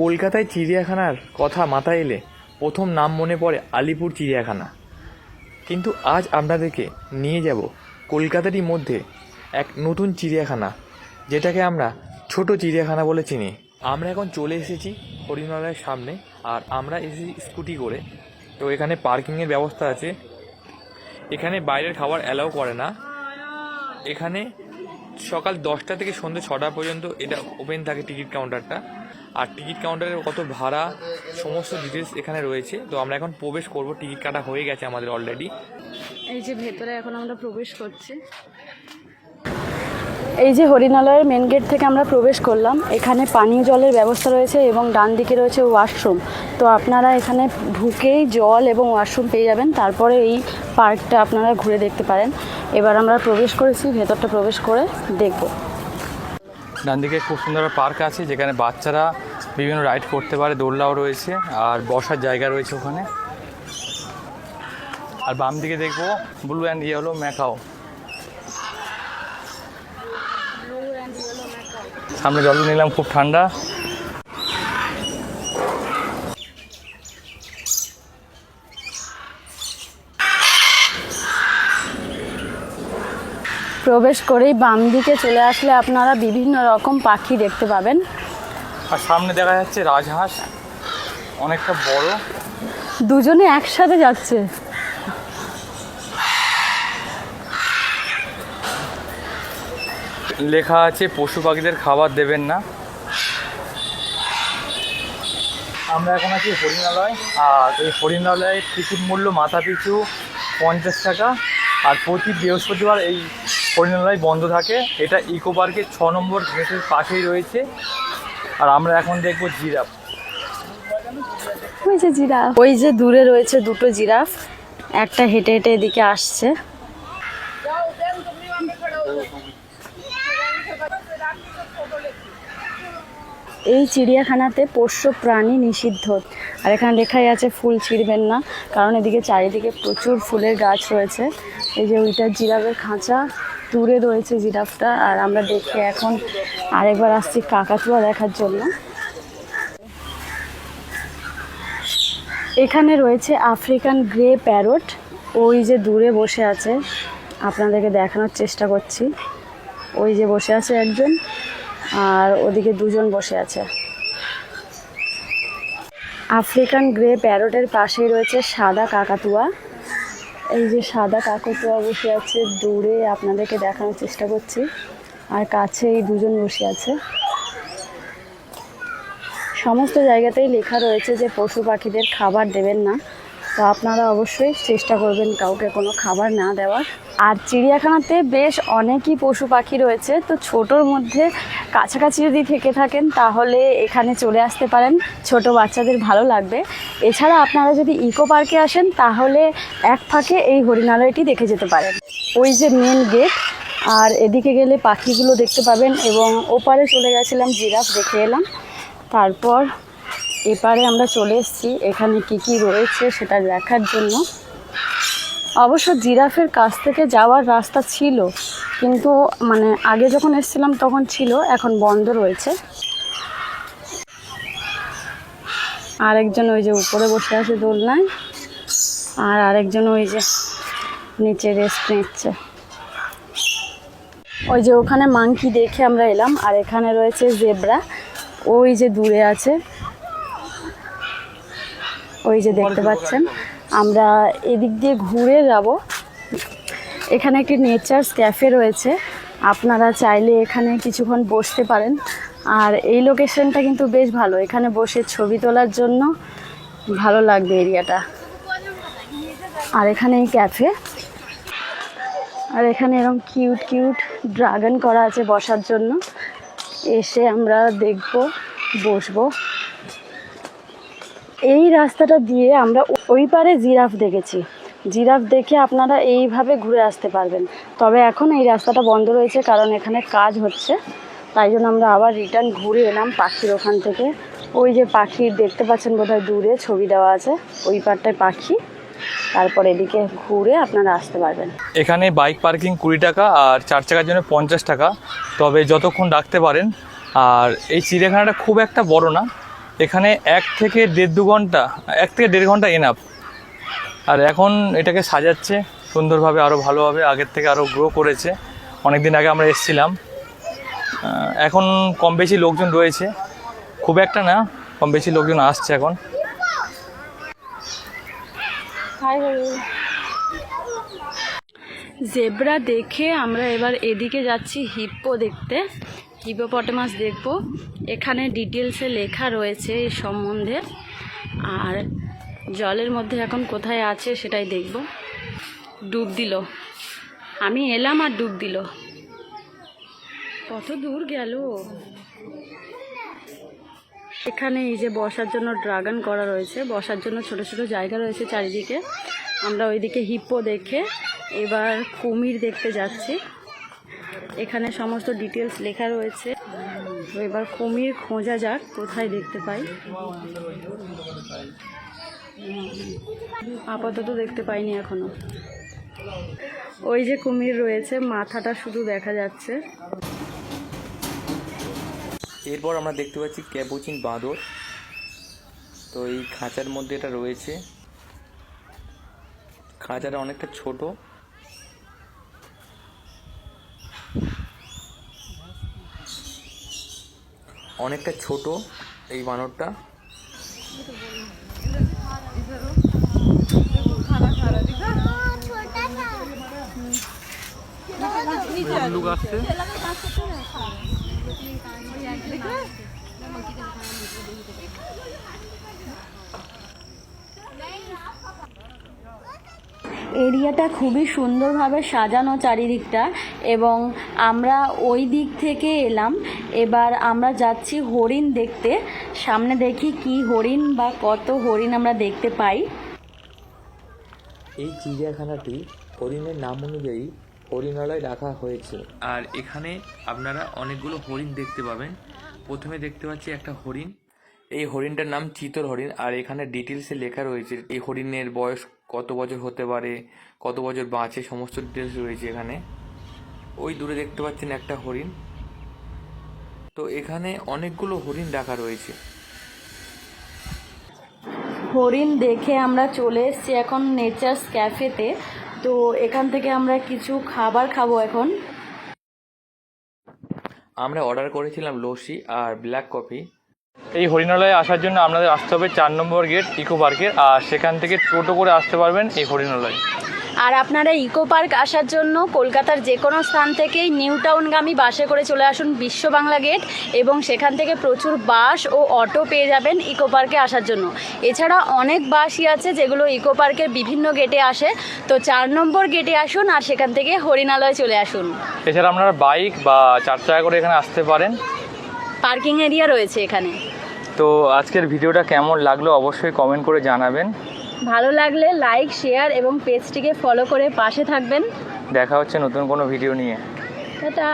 কলকাতায় চিড়িয়াখানার কথা মাথায় এলে প্রথম নাম মনে পড়ে আলিপুর চিড়িয়াখানা। কিন্তু আজ আপনাদেরকে নিয়ে যাব কলকাতারই মধ্যে এক নতুন চিড়িয়াখানা, যেটাকে আমরা ছোট চিড়িয়াখানা বলে চিনি। আমরা এখন চলে এসেছি হরিণালয়ের সামনে, আর আমরা এসেছি স্কুটি করে। তো এখানে পার্কিংয়ের ব্যবস্থা আছে। এখানে বাইরের খাবার অ্যালাউ করে না। এখানে সকাল দশটা থেকে সন্ধ্যে ছটা পর্যন্ত এটা ওপেন থাকে টিকিট কাউন্টারটা আর টিকিট কাউন্টারের কত ভাড়া, সমস্ত ডিটেলস এখানে রয়েছে। তো আমরা এখন প্রবেশ করব, টিকিট কাটা হয়ে গেছে আমাদের অলরেডি এই যে ভেতরে এখন আমরা প্রবেশ করছি। এই যে হরিণালয়ের মেন গেট থেকে আমরা প্রবেশ করলাম, এখানে পানীয় জলের ব্যবস্থা রয়েছে এবং ডান দিকে রয়েছে ওয়াশরুম তো আপনারা এখানে ঢুকেই জল এবং ওয়াশরুম পেয়ে যাবেন, তারপরে এই পার্কটা আপনারা ঘুরে দেখতে পারেন। এবার আমরা প্রবেশ করেছি, ভেতরটা প্রবেশ করে দেখব। ডান দিকে খুব সুন্দর পার্ক আছে, যেখানে বাচ্চারা বিভিন্ন রাইড করতে পারে, দোলনাও রয়েছে, আর বসার জায়গা রয়েছে ওখানে। আর বাম দিকে দেখব ব্লু অ্যান্ড ইয়েলো ম্যাকাও। সামনে জল নিলাম, খুব ঠান্ডা। প্রবেশ করেই বাম দিকে চলে আসলে আপনারা বিভিন্ন রকম পাখি দেখতে পাবেন। আর সামনে দেখা যাচ্ছে রাজহাঁস অনেকটা বড়। দুজনে একসাথে যাচ্ছে। লেখা আছে পশু পাখিদের খাবার দেবেন না। আমরা এখন আছি হরিণালয় আর এই হরিণালয়ের টিকিট মূল্য মাথা পিছু পঞ্চাশ টাকা আর প্রতি বৃহস্পতিবার এই হরিণালয় বন্ধ থাকে। এটা ইকো পার্কের ছ নম্বর গেটের পাশেই রয়েছে। আর আমরা এখন দেখব জিরাফ। ওই যে জিরাফ। ওই যে দূরে রয়েছে দুটো জিরাফ। একটা হেঁটে হেঁটে এদিকে আসছে। এই চিড়িয়াখানাতে পোষ্য প্রাণী নিষিদ্ধ। আর এখানে লেখাই আছে, ফুল ছিঁড়বেন না। কারণ এদিকে চারিদিকে প্রচুর ফুলের গাছ রয়েছে। এই যে ওইটা জিরাফের খাঁচা। দূরে রয়েছে জিরাফটা, আর আমরা দেখে এখন আরেকবার আসছি কাকাতুয়া দেখার জন্য। এখানে রয়েছে আফ্রিকান গ্রে প্যারট, ওই যে দূরে বসে আছে, আপনাদেরকে দেখানোর চেষ্টা করছি। ওই যে বসে আছে একজন, আর ওদিকে দুজন বসে আছে। আফ্রিকান গ্রে প্যারটের পাশেই রয়েছে সাদা কাকাতুয়া। এই যে সাদা কাকতুয়া বসে আছে, দূরে আপনাদেরকে দেখানোর চেষ্টা করছি। আর কাছে এই দুজন বসে আছে। সমস্ত জায়গাতেই লেখা রয়েছে যে পশু পাখিদের খাবার দেবেন না। তো আপনারা অবশ্যই চেষ্টা করবেন কাউকে কোনো খাবার না দেওয়ার। আর চিড়িয়াখানাতে বেশ অনেকই পশু পাখি রয়েছে, তো ছোটোর মধ্যে কাছাকাছি যদি থেকে থাকেন তাহলে এখানে চলে আসতে পারেন, ছোট বাচ্চাদের ভালো লাগবে। এছাড়া আপনারা যদি ইকো পার্কে আসেন তাহলে এক ফাঁকে এই হরিণালয়টি দেখে যেতে পারেন। ওই যে মেন গেট আর এদিকে গেলে পাখিগুলো দেখতে পাবেন এবং ওপারে চলে গেছিলাম, জিরাফ দেখে এলাম। তারপর এপারে আমরা চলে এসেছি। এখানে কি কি রয়েছে সেটা দেখার জন্য। অবশ্য জিরাফের কাছ থেকে যাওয়ার রাস্তা ছিল, কিন্তু মানে আগে যখন এসেছিলাম তখন ছিল, এখন বন্ধ রয়েছে। আরেকজন ওই যে উপরে বসে আছে দোলনায়, আর আরেকজন ওই যে নিচে রেস্ট নিচ্ছে। ওই যে ওখানে মাংকি দেখে আমরা এলাম, আর এখানে রয়েছে জেব্রা ওই যে দূরে আছে। ওই যে দেখতে পাচ্ছেন আমরা এদিক দিয়ে ঘুরে যাব। এখানে একটি নেচার্স ক্যাফে রয়েছে আপনারা চাইলে এখানে কিছুক্ষণ বসতে পারেন। আর এই লোকেশনটা কিন্তু বেশ ভালো এখানে বসে ছবি তোলার জন্য ভালো লাগবে এরিয়াটা। আর এখানে এই ক্যাফে। আর এখানে এরকম কিউট কিউট ড্রাগন করা আছে বসার জন্য। এসে আমরা দেখব বসবো। এই রাস্তাটা দিয়ে আমরা ওই পারে জিরাফ দেখেছি। জিরাফ দেখে আপনারা এইভাবে ঘুরে আসতে পারবেন। তবে এখন এই রাস্তাটা বন্ধ রয়েছে কারণ এখানে কাজ হচ্ছে। তাই জন্য আমরা আবার রিটার্ন ঘুরে এলাম পাখির ওখান থেকে। ওই যে পাখি দেখতে পাচ্ছেন বোধহয় দূরে, ছবি দেওয়া আছে। ওই পারটায় পাখি। তারপর এদিকে ঘুরে আপনারা আসতে পারবেন। এখানে বাইক পার্কিং কুড়ি টাকা আর চার চাকার জন্য পঞ্চাশ টাকা। তবে যতক্ষণ রাখতে পারেন, আর এই চিড়িয়াখানাটা খুব একটা বড় না। এখানে এক থেকে দেড় দু ঘণ্টা, এক থেকে দেড় ঘণ্টা এনাফ আর এখন এটাকে সাজাচ্ছে, সুন্দরভাবে আরও ভালোভাবে আগের থেকে আরও গ্রো করেছে। অনেক দিন আগে আমরা এসেছিলাম। এখন কম বেশি লোকজন রয়েছে। খুব একটা না, কম বেশি লোকজন আসছে এখন। জেব্রা দেখে আমরা এবার এদিকে যাচ্ছি হিপ্পো দেখতে। হিপোপটেমাস দেখব। এখানে ডিটেলসে লেখা রয়েছে এই সম্বন্ধে। আর জলের মধ্যে এখন কোথায় আছে সেটাই দেখব। ডুব দিল। আমি এলাম আর ডুব দিল। কত দূর গেল। এখানে এই যে বসার জন্য ড্রাগন করা রয়েছে। বসার জন্য ছোট ছোট জায়গা রয়েছে চারিদিকে। আমরা ওইদিকে হিপ্পো দেখে এবার কুমির দেখতে যাচ্ছি। এখানে সমস্ত ডিটেলস লেখা রয়েছে। তো এবার কুমির খোঁজা যাক, কোথায় দেখতে পাই। আপাতত দেখতে পাইনি এখনও। ওই যে কুমির রয়েছে, মাথাটা শুধু দেখা যাচ্ছে। এরপর আমরা দেখতে পাচ্ছি ক্যাপুচিন বাঁদর। তো এই খাঁচার মধ্যে এটা রয়েছে। খাঁচাটা অনেকটা ছোট। অনেকটা ছোট এই বানরটা। আসছে এরিয়াটা খুবই সুন্দরভাবে সাজানো চারিদিকটা এবং আমরা ওই দিক থেকে এলাম। এবার আমরা যাচ্ছি হরিণ দেখতে। সামনে দেখি কি হরিণ বা কত হরিণ আমরা দেখতে পাই। এই চিড়িয়াখানাটি হরিণের নাম অনুযায়ী হরিণালয় রাখা হয়েছে। আর এখানে আপনারা অনেকগুলো হরিণ দেখতে পাবেন। প্রথমে দেখতে পাচ্ছি একটা হরিণ। এই হরিণটার নাম চিতল হরিণ আর এখানে ডিটেলসে লেখা রয়েছে এই হরিণের বয়স কত বছর হতে পারে কত বছর বাঁচে সমস্ত ডিটেলস রয়েছে এখানে। ওই দূরে দেখতে পাচ্ছেন একটা হরিণ। তো এখানে অনেকগুলো হরিণ রাখা রয়েছে। হরিণ দেখে আমরা চলে এসেছি এখন নেচার্স ক্যাফেতে তো। এখান থেকে আমরা কিছু খাবার খাব এখন। আমরা অর্ডার করেছিলাম লস্যি আর ব্ল্যাক কফি এই হরিণালয়ে আসার জন্য আপনাদের আসতে হবে চার নম্বর গেট ইকো পার্কের আর সেখান থেকে টোটো করে আসতে পারবেন এই হরিণালয়। আর আপনারা ইকো পার্ক আসার জন্য কলকাতার যে কোনো স্থান থেকেই নিউ টাউনগামী বাসে করে চলে আসুন বিশ্ব বাংলা গেট এবং সেখান থেকে প্রচুর বাস ও অটো পেয়ে যাবেন ইকো পার্কে আসার জন্য। এছাড়া অনেক বাসই আছে যেগুলো ইকো পার্কের বিভিন্ন গেটে আসে। তো চার নম্বর গেটে আসুন আর সেখান থেকে হরিণালয়ে চলে আসুন। এছাড়া আপনারা বাইক বা চার চাকা করে এখানে আসতে পারেন। পার্কিং এরিয়া রয়েছে এখানে। তো আজকের ভিডিওটা কেমন লাগল অবশ্যই কমেন্ট করে জানাবেন। ভালো লাগলে লাইক শেয়ার এবং পেজটিকে ফলো করে পাশে থাকবেন। দেখা হচ্ছে নতুন কোনো ভিডিও নিয়ে। টাটা।